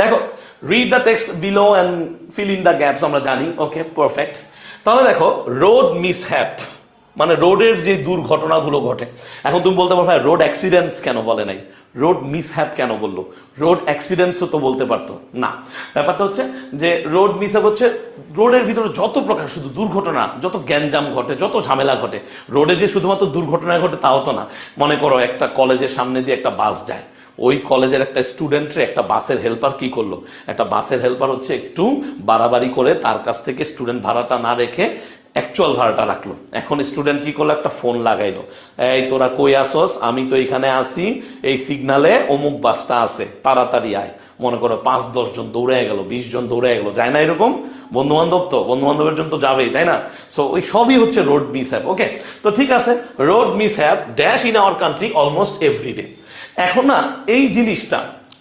দেখো read the text below and fill in the gaps আমরা জানি। ওকে পারফেক্ট তাহলে দেখো রোড মিস হ্যাপ মানে রোডের যে দুর্ঘটনাগুলো ঘটে। এখন তুমি বলতে পারো রোড অ্যাক্সিডেন্টস কেন বলে নাই? রোড মিস হ্যাপ কেন বলল? রোড অ্যাক্সিডেন্টসও তো বলতে পারতো। না। ব্যাপারটা হচ্ছে যে রোড মিস হ্যাপ হচ্ছে রোডের ভিতরে যত প্রকার শুধু দুর্ঘটনা, যত গ্যাঞ্জাম ঘটে, যত ঝামেলা ঘটে রোডে যে শুধুমাত্র দুর্ঘটনা ঘটে তাও তো না। মনে করো একটা কলেজের সামনে দিয়ে একটা বাস যায়। ওই কলেজের একটা স্টুডেন্টরে একটা বাসের হেল্পার কি করল? একটা বাসের হেল্পার হচ্ছে একটু বাড়াবাড়ি করে তার কাছ থেকে স্টুডেন্ট ভাড়াটা না রেখে অ্যাকচুয়াল ভাড়াটা রাখল। এখন স্টুডেন্ট কি করল? একটা ফোন লাগাইলো। এই, তোরা কই আসস? আমি তো এখানে আসি এই সিগনালে অমুক বাসটা আছে, তাড়াতাড়ি আয়। মনে করো পাঁচ, দশ জন দৌড়ে গেল, বিশ জন দৌড়ে গেল। যায় না এরকম? বন্ধু বান্ধব তো বন্ধু বান্ধবের জন্য তো যাবেই, তাই না? সো ওই সবই হচ্ছে রোড মিস হ্যাপ ওকে তো ঠিক আছে road mishap dash in our country almost every day এখন না, এই জিনিসটা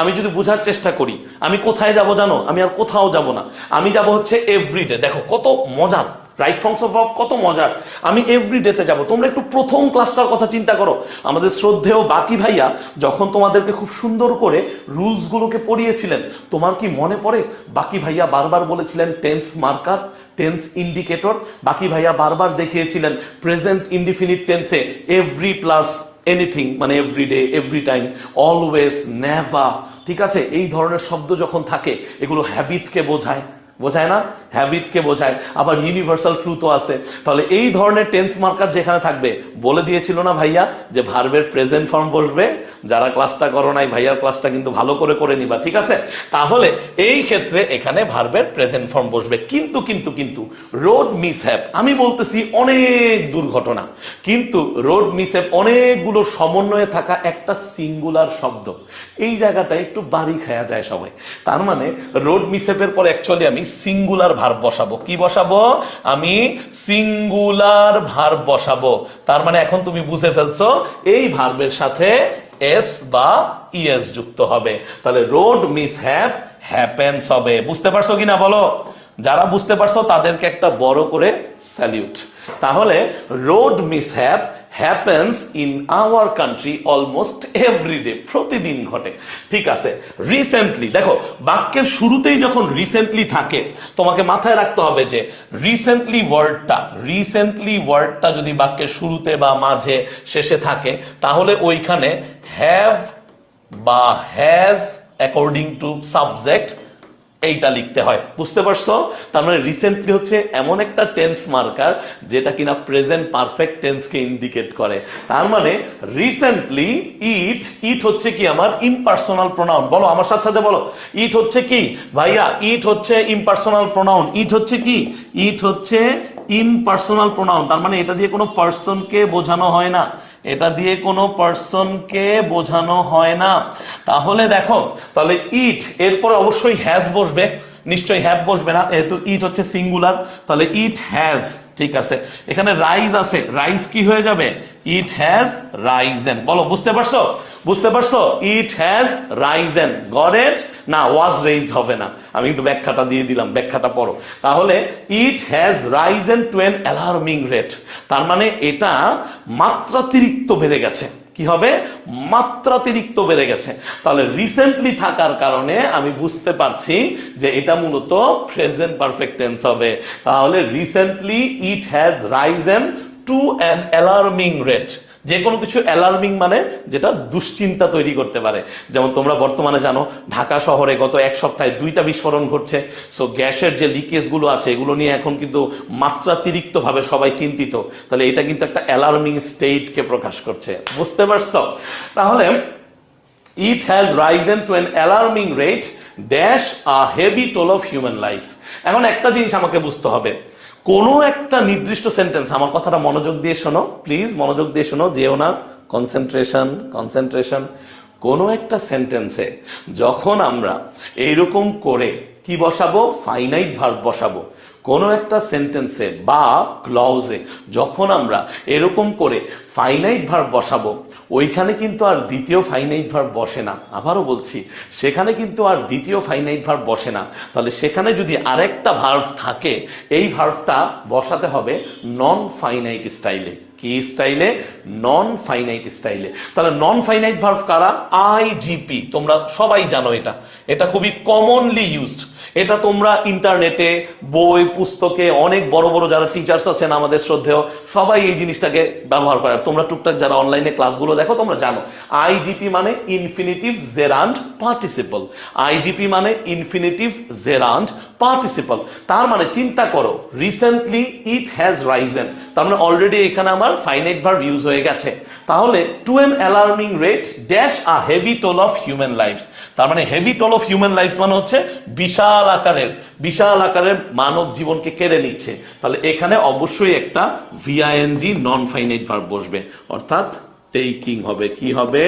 আমি যদি বোঝার চেষ্টা করি, আমি কোথায় যাব জানো? আমি আর কোথাও যাব না। আমি যাব হচ্ছে এভরিডে দেখো, কত মজার রাইট ফর্মস অফ অফ কত মজার। আমি এভরিডেতে যাব। তোমরা একটু প্রথম ক্লাসটার কথা চিন্তা করো। আমাদের শ্রদ্ধেয় বাকি ভাইয়া যখন তোমাদেরকে খুব সুন্দর করে রুলসগুলোকে পড়িয়েছিলেন, তোমার কি মনে পড়ে? বাকি ভাইয়া বারবার বলেছিলেন টেন্স মার্কার টেন্স ইন্ডিকেটর বাকি ভাইয়া বারবার দেখিয়েছিলেন প্রেজেন্ট ইনডিফিনিট টেন্সে এভরি প্লাস এনিথিং মানে every day every time always never ঠিক আছে? এই ধরনের শব্দ যখন থাকে, এগুলো হ্যাবিটকে বোঝায়। বোঝায় না? হ্যাবিটকে বোঝায়। আবার ইউনিভার্সাল ট্রুথও আছে। তাহলে এই ধরনের টেন্স মার্কার যেখানে থাকবে, বলে দিয়েছিল না ভাইয়া যে ভার্বের প্রেজেন্ট ফর্ম বসবে? যারা ক্লাসটা করো নাই, ভাইয়ার ক্লাসটা কিন্তু ভালো করে করে নিবা, ঠিক আছে? তাহলে এই ক্ষেত্রে এখানে ভার্বের প্রেজেন্ট ফর্ম বসবে। কিন্তু কিন্তু কিন্তু রোড মিস হ্যাপ আমি বলতেছি অনেক দুর্ঘটনা। কিন্তু রোড মিস হ্যাপ অনেকগুলো সমন্বয়ে থাকা একটা সিঙ্গুলার শব্দ। এই জায়গাটা একটু বাড়ি খায়া যায় সবাই। তার মানে রোড মিসেপের পর অ্যাকচুয়ালি আমি সিঙ্গুলার ভার বসাবো। কি বসাবো? আমি সিঙ্গুলার ভার বসাবো। তার মানে এখন তুমি বুঝে ফেলছো, এই ভার্বের সাথে এস বা ইএস যুক্ত হবে। তাহলে রোড মিস হ্যাপ হ্যাপেন্স হবে। বুঝতে পারছ কিনা বলো? যারা বুঝতে পারছ, তাদেরকে একটা বড় করে স্যালিউট তাহলে road mishap happens in our country almost every day প্রতিদিন ঘটে। ঠিক আছে রিসেন্টলি দেখো, বাক্যের শুরুতেই যখন রিসেন্টলি থাকে, তোমাকে মাথায় রাখতে হবে যে রিসেন্টলি ওয়ার্ডটা রিসেন্টলি ওয়ার্ডটা যদি বাক্যের শুরুতে বা মাঝে, শেষে থাকে, তাহলে ওইখানে হ্যাভ বা হ্যাজ অ্যাকর্ডিং টু সাবজেক্ট এইটা লিখতে হয়। বুঝতে পারছ? তার মানে রিসেন্টলি হচ্ছে এমন একটা টেন্স মার্কার যেটা কিনা প্রেজেন্ট পারফেক্ট টেন্সকে ইন্ডিকেট করে। তার মানে রিসেন্টলি ইট ইট হচ্ছে কি আমার ইমপার্সোনাল প্রোনাউন বলো আমার সাথে সাথে বলো। ইট হচ্ছে কি? ভাইয়া ইট হচ্ছে ইমপার্সোনাল প্রোনাউন ইট হচ্ছে কি? ইট হচ্ছে ইমপার্সোনাল প্রোনাউন তার মানে এটা দিয়ে কোনো পার্সনকে বোঝানো হয় না। এটা দিয়ে কোনো পার্সনকে বোঝানো হয় না। তাহলে দেখো, তাহলে ইট এরপর অবশ্যই হ্যাজ বসবে। নিশ্চয়ই হ্যাভ বসবে না, যেহেতু ইট হচ্ছে সিঙ্গুলার তাহলে ইট হ্যাজ ঠিক আছে। এখানে রাইজ আছে। রাইজ কি হয়ে যাবে? ইট হ্যাজ রাইজেন বলো, বুঝতে পারছ? বুঝতে পারছ? It has risen got it না ওয়াজ রেইজড হবে না। আমি কিন্তু ব্যাখ্যাটা দিয়ে দিলাম, ব্যাখ্যাটা পড়ো। তাহলে it has risen to an alarming rate তার মানে এটা মাত্রাতিরিক্ত বেড়ে গেছে। কি হবে? মাত্রাতিরিক্ত বেড়ে গেছে। তাহলে রিসেন্টলি থাকার কারণে আমি বুঝতে পারছি যে এটা মূলত প্রেজেন্ট পারফেক্ট টেন্স হবে। তাহলে recently it has risen to an alarming rate যে কোনো কিছু অ্যালার্মিং মানে যেটা দুশ্চিন্তা তৈরি করতে পারে। যেমন তোমরা বর্তমানে জানো, ঢাকা শহরে গত এক সপ্তাহে দুইটা বিস্ফোরণ ঘটছে। সো গ্যাসের যে লিকেজগুলো আছে, এগুলো নিয়ে এখন কিন্তু মাত্রাতিরিক্তভাবে সবাই চিন্তিত। তাহলে এটা কিন্তু একটা অ্যালার্মিং স্টেটকে প্রকাশ করছে। বুঝতে পারছ? তাহলে it has risen to an alarming rate dash a heavy toll of human life এখন একটা জিনিস আমাকে বুঝতে হবে। কোনো একটা নির্দিষ্ট সেন্টেন্স আমার কথাটা মনোযোগ দিয়ে শোনো প্লিজ মনোযোগ দিয়ে শোনো, যেও না কনসেন্ট্রেশন কনসেন্ট্রেশন কোনো একটা সেন্টেন্সে যখন আমরা এইরকম করে কি বসাবো? ফাইনাইট ভার্ব বসাবো। কোনো একটা সেন্টেন্সে বা ক্লজে যখন আমরা এরকম করে ফাইনাইট ভার্ব বসাবো, ওইখানে কিন্তু আর দ্বিতীয় ফাইনাইট ভার্ব বসে না। আবারও বলছি, সেখানে কিন্তু আর দ্বিতীয় ফাইনাইট ভার্ব বসে না। তাহলে সেখানে যদি আরেকটা ভার্ভ থাকে, এই ভার্ভটা বসাতে হবে নন ফাইনাইট স্টাইলে কি স্টাইলে? নন ফাইনাইট স্টাইলে। তাহলে নন ফাইনাইট ভার্ভ কারা আইজিপি তোমরা সবাই জানো এটা। এটা খুবই কমনলি ইউজড এটা তোমরা ইন্টারনেটে, বই, পুস্তকে অনেক বড় বড় যারা টিচার্স আছেন আমাদের শ্রদ্ধেয়, সবাই এই জিনিসটাকে ব্যবহার করে। তোমরা টুকটাক যারা অনলাইনে ক্লাসগুলো দেখো, তোমরা জানো। আইজিপি মানে ইনফিনিটিভ জেরান্ড পার্টিসিপল আইজিপি মানে ইনফিনিটিভ জেরান্ড পার্টিসিপল তার মানে চিন্তা করো রিসেন্টলি ইট হ্যাজ রাইজেন তার মানে অলরেডি এখানে আমার ফাইনাইট ভার্ব ইউজ হয়ে গেছে। তাহলে to an alarming rate dash a heavy toll of human lives তার মানে heavy toll of human lives মানে হচ্ছে বিশাল আকারের বিশাল আকারের মানব জীবনকে কেড়ে নিচ্ছে। তাহলে এখানে অবশ্যই একটা ভিআইএনজি নন ফাইনাইট ভার্ব বসবে। অর্থাৎ টেকিং হবে। কি হবে?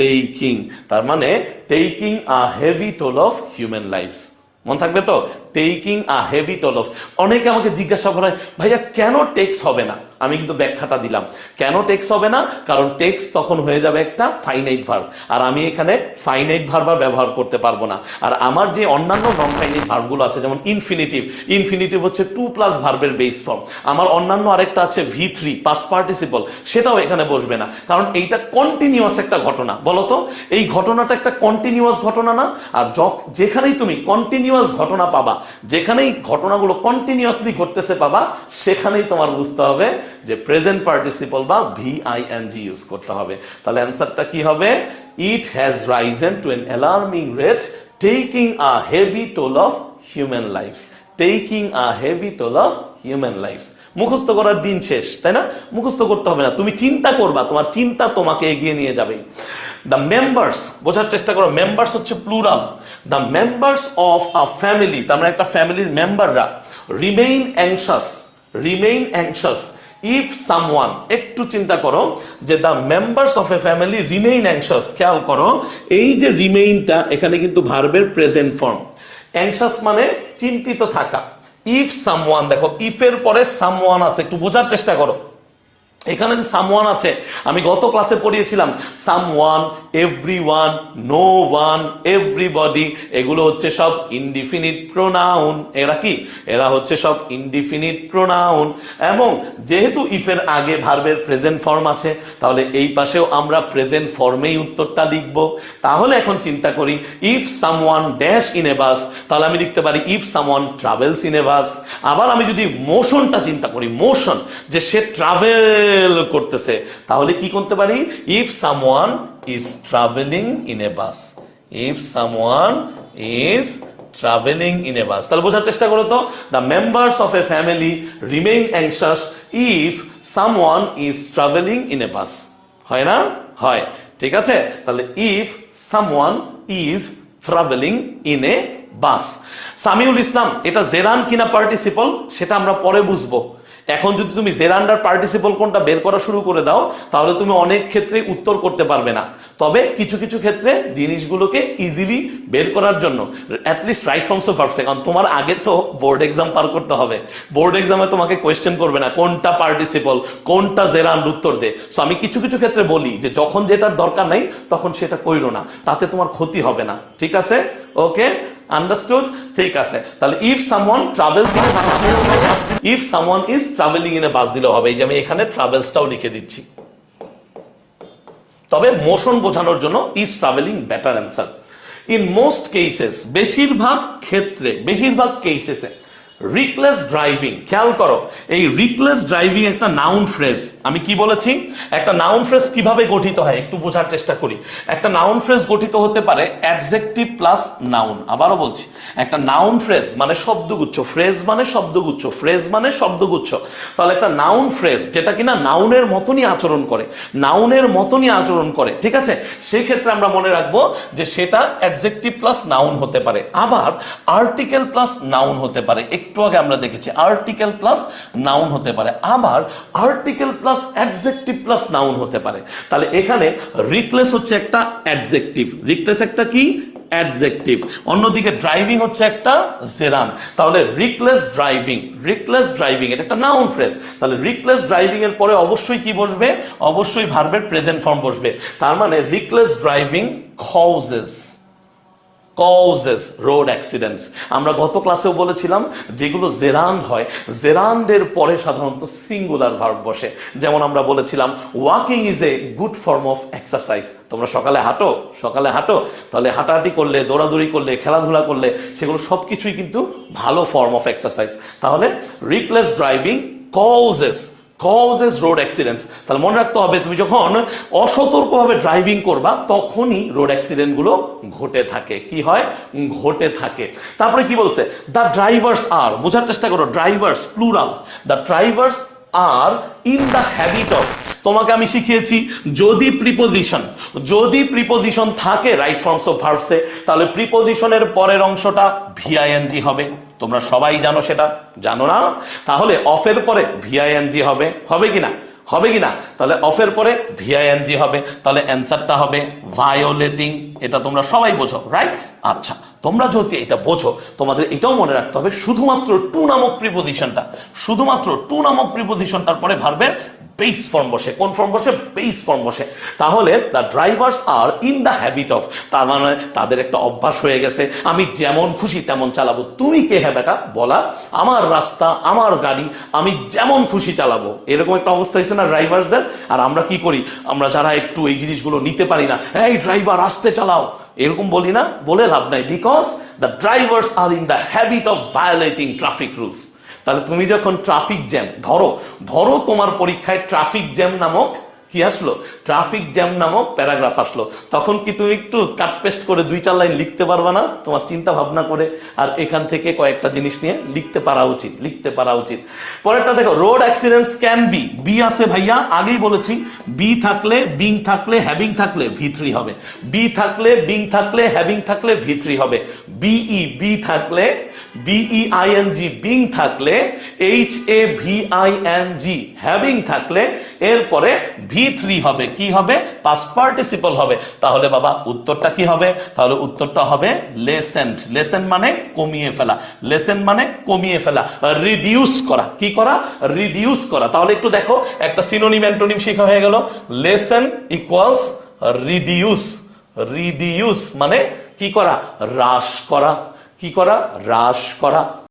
টেকিং তার মানে taking a heavy toll of human lives মন থাকবে তো? Taking a heavy toll of অনেকে আমাকে জিজ্ঞাসা করে ভাইয়া, কেন টেক্স হবে না? আমি কিন্তু ব্যাখ্যাটা দিলাম। কেন টেক্স হবে না? কারণ টেক্স তখন হয়ে যাবে একটা ফাইনাইট ভার্ভ আর আমি এখানে ফাইনাইট ভার্ব ব্যবহার করতে পারব না। আর আমার যে অন্যান্য নন ফাইনাইট ভার্ভগুলো আছে, যেমন ইনফিনিটিভ ইনফিনিটিভ হচ্ছে টু প্লাস ভার্ভের বেস ফর্ম আমার অন্যান্য আরেকটা আছে ভি থ্রি পাস পার্টিসিপল সেটাও এখানে বসবে না। কারণ এইটা কন্টিনিউয়াস একটা ঘটনা, বলো তো? এই ঘটনাটা একটা কন্টিনিউয়াস ঘটনা না? আর যখ- যেখানেই তুমি কন্টিনিউয়াস ঘটনা পাবা, যেখানেই ঘটনাগুলো কন্টিনিউয়াসলি ঘটতেছে পাবা, সেখানেই তোমার বুঝতে হবে যে প্রেজেন্ট পার্টিসিপল বা ভিআইএনজি ইউজ করতে হবে। তাহলে অ্যান্সারটা কি হবে? It has risen to an alarming rate taking a heavy toll of human life taking a heavy toll of human life মুখস্থ করার দিন শেষ, তাই না? মুখস্থ করতে হবে না। তুমি চিন্তা করবা, তোমার চিন্তা তোমাকে এগিয়ে নিয়ে যাবে। দ্য মেম্বার্স বোঝার চেষ্টা করো মেম্বার্স হচ্ছে plural the members of a family তার মানে একটা ফ্যামিলির মেম্বাররা remain anxious remain anxious if someone একটু চিন্তা করো, যে the members of a family remain anxious খেয়াল করো, এই যে রিমেইনটা এখানে কিন্তু ভার্বের প্রেজেন্ট ফর্ম অ্যাংশাস মানে চিন্তিত থাকা। ইফ সামওয়ান দেখো ইফের পরে সামওয়ান আছে, একটু বোঝার চেষ্টা করো। এখানে যে সামওয়ান আছে, আমি গত ক্লাসে পড়িয়েছিলাম someone everyone no one everybody এগুলো হচ্ছে সব ইনডিফিনিট প্রোনাউন এরা কি? এরা হচ্ছে সব ইনডিফিনিট প্রোনাউন এবং যেহেতু ইফের আগে ভার্বের প্রেজেন্ট ফর্ম আছে, তাহলে এই পাশেও আমরা প্রেজেন্ট ফর্মেই উত্তরটা লিখব। তাহলে এখন চিন্তা করি if someone dash in a bus তাহলে আমি লিখতে পারি if someone travels in a bus আবার আমি যদি মোশনটা চিন্তা করি মোশন যে সে ট্রাভেল করতেছে। তাহলে কি করতে পারি? If someone is travelling in a bus if someone is travelling in a bus তাহলে বোঝার চেষ্টা করো তো। The members of a family remain anxious if someone is travelling in a bus হয় না? হয়। ঠিক আছে? তাহলে if someone is travelling in a bus Samiul Islam, এটা জেরান কিনা পার্টিসিপল সেটা আমরা পরে বুঝব। এখন যদি তুমি জেরান্ডার পার্টিসিপল কোনটা বের করা শুরু করে দাও, তাহলে তুমি অনেক ক্ষেত্রে উত্তর করতে পারবে না। তবে কিছু কিছু ক্ষেত্রে জিনিসগুলোকে ইজিলি বের করার জন্য at least right forms of verbs কারণ তোমার আগে তো বোর্ড এক্সাম পার করতে হবে। বোর্ড এক্সামে তোমাকে কোয়েশ্চেন করবে না, কোনটা পার্টিসিপল কোনটা জেরান্ড উত্তর দে। সো আমি কিছু কিছু ক্ষেত্রে বলি যে যখন যেটার দরকার নাই, তখন সেটা কইরো না, তাতে তোমার ক্ষতি হবে না। ঠিক আছে? ওকে আন্ডারস্টুড ঠিক আছে। তাহলে if someone travels in if someone is travelling in a bus দিলে হবে। এই যে আমি এখানে ট্রাভেলসটাও লিখে দিচ্ছি। তবে মোশন বোঝানোর জন্য is travelling better answer in most cases বেশিরভাগ ক্ষেত্রে, বেশিরভাগ কেসেসে রিকলেস ড্রাইভিং খেয়াল করো, এই রিকলেস ড্রাইভিং একটা নাউন ফ্রেজ আমি কি বলেছি? একটা নাউন ফ্রেজ কীভাবে গঠিত হয়, একটু বোঝার চেষ্টা করি। একটা নাউন ফ্রেজ গঠিত হতে পারে অ্যাডজেক্টিভ প্লাস নাউন আবারও বলছি, একটা নাউন ফ্রেজ মানে শব্দগুচ্ছ ফ্রেজ মানে শব্দগুচ্ছ ফ্রেজ মানে শব্দগুচ্ছ। তাহলে একটা নাউন ফ্রেজ যেটা কিনা নাউনের মতনই আচরণ করে নাউনের মতনই আচরণ করে, ঠিক আছে? সেই ক্ষেত্রে আমরা মনে রাখব যে সেটা অ্যাডজেক্টিভ প্লাস নাউন হতে পারে। আবার আর্টিকেল প্লাস নাউন হতে পারে। একটু আগে আমরা দেখেছি আর্টিকেল প্লাস নাউন হতে পারে। আবার article plus adjective plus noun হতে পারে। তাহলে এখানে রিপ্লেস হচ্ছে একটা অ্যাডজেক্টিভ রিপ্লেস একটা কি? অ্যাডজেক্টিভ অন্যদিকে ড্রাইভিং হচ্ছে একটা জেরান তাহলে রিকলেস ড্রাইভিং রিকলেস ড্রাইভিং এটা একটা নাউন ফ্রেজ তাহলে রিকলেস ড্রাইভিং এর পরে অবশ্যই কি বসবে? অবশ্যই ভার্বের প্রেজেন্ট ফর্ম বসবে। তার মানে reckless driving causes causes road accidents আমরা গত ক্লাসেও বলেছিলাম, যেগুলো জেরান্ড হয় জেরান্ডের পরে সাধারণত সিঙ্গুলার ভার্ব বসে। যেমন আমরা বলেছিলাম walking is a good form of exercise তোমরা সকালে হাঁটো সকালে হাঁটো। তাহলে হাঁটাহাঁটি করলে, দৌড়াদৌড়ি করলে, খেলাধুলা করলে, সেগুলো সব কিছুই কিন্তু ভালো ফর্ম অফ এক্সারসাইজ তাহলে reckless driving causes causes road accidents তাহলে মনে রাখতে হবে, তুমি যখন অসতর্কভাবে ড্রাইভিং করবা, তখনই রোড অ্যাক্সিডেন্টগুলো ঘটে থাকে। কি হয়? ঘটে থাকে। তারপরে কি বলছে? দ্য ড্রাইভার্স আর বোঝার চেষ্টা করো drivers plural the drivers are in the habit of তোমাকে আমি শিখিয়েছি, যদি প্রিপোজিশন যদি প্রিপোজিশন থাকে রাইট ফর্মস অফ ভার্বসে তাহলে প্রিপোজিশনের পরের অংশটা ভিআইএনজি হবে। তোমরা সবাই জানো সেটা, জানো না? তাহলে অফের পরে ভিআইএনজি হবে। হবে কি না হবে কি না তাহলে অফের পরে ভিআইএনজি হবে। তাহলে অ্যান্সারটা হবে ভায়োলেটিং। এটা তোমরা সবাই বোঝো রাইট আচ্ছা তোমরা যদি এটা বোঝো, তোমাদের এটাও মনে রাখতে হবে, শুধুমাত্র টু নামক প্রিপোজিশনটা শুধুমাত্র টু নামক প্রিপোজিশনটার পরে ভার্বের বেস ফর্ম বসে। কোন ফর্ম বসে? বেস ফর্ম বসে। তাহলে the drivers are in the habit of তার মানে তাদের একটা অভ্যাস হয়ে গেছে, আমি যেমন খুশি তেমন চালাবো। তুমি কে হ্যাঁ বেটা? বলা, আমার রাস্তা, আমার গাড়ি, আমি যেমন খুশি চালাবো। এরকম একটা অবস্থা হয়েছে না ড্রাইভার্সদের আর আমরা কি করি? আমরা যারা একটু এই জিনিসগুলো নিতে পারি না, এই ড্রাইভার আসতে চালাও। এরকম বলি না, বলে লাভ নাই because the drivers are in the habit of violating traffic rules তাহলে তুমি যখন ট্রাফিক জ্যাম ধরো ধরো তোমার পরীক্ষায় ট্রাফিক জ্যাম নামক কি আসলো? ট্রাফিক জ্যাম নামক প্যারাগ্রাফ আসলো। তখন কি তুমি একটু কাট পেস্ট করে দুই চার লাইন লিখতে পারবা না? তোমার চিন্তা ভাবনা করে আর এখান থেকে কয়েকটা জিনিস নিয়ে লিখতে পারা উচিত, লিখতে পারা উচিত। পরেরটা দেখো road accidents can be be আছে ভাইয়া, আগেই বলেছি বি থাকলে বিং থাকলে হ্যাভিং থাকলে ভি থ্রি হবে। বি থাকলে বিং থাকলে হ্যাভিং থাকলে ভি থ্রি হবে। বিই বি থাকলে B E I N G being থাকলে H A V I N G having থাকলে এরপরে ভি থ্রি হবে। কি হবে? পাস্ট পার্টিসিপল হবে। তাহলে বাবা, উত্তরটা কি হবে? তাহলে উত্তরটা হবে লেসেন্ট। লেসেন মানে কমিয়ে ফেলা। লেসেন মানে কমিয়ে ফেলা। রিডিউস করা। কি করা? রিডিউস করা। তাহলে একটু দেখো, একটা সিনোনিম অ্যান্টোনিম শেখা হয়ে গেল। Lesson equals reduce. রিডিউস মানে কি করা? হ্রাস করা। কি করা? হ্রাস করা।